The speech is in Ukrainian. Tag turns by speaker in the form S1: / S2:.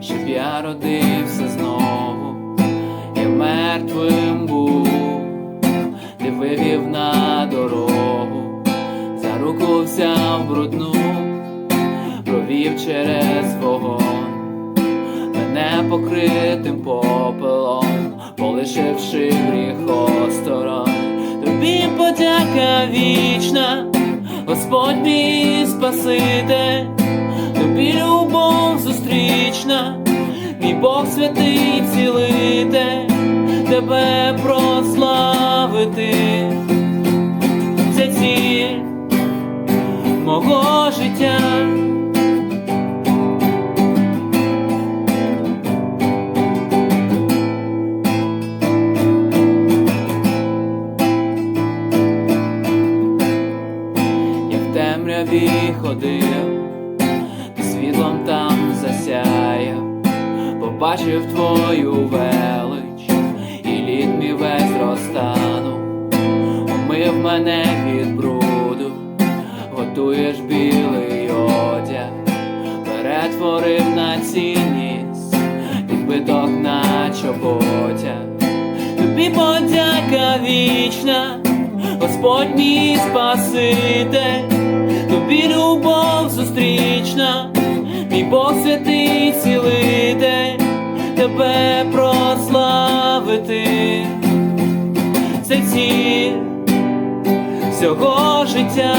S1: щоб я родився знову, я мертвим був, ти вивів на дорогу, за руку взяв брудну, провів через вогонь, мене покритим попелом, полишивши гріх осторонь. Тобі подяка вічна, Господь мій Спаситель, тобі любов зустрічна, мій Бог святий цілитель, тебе прославити, це ціль мого життя. Я в темряві ходив, побачив твою велич, і лід мій весь розтанув, умив мене від бруду, готуєш білий одяг, перетворив на цінність, відбиток на чоботях. Тобі подяка вічна, Господь мій Спаситель, тобі любов зустрічна, мій Бог святий цілитель, тебе прославити, це ціль всього життя.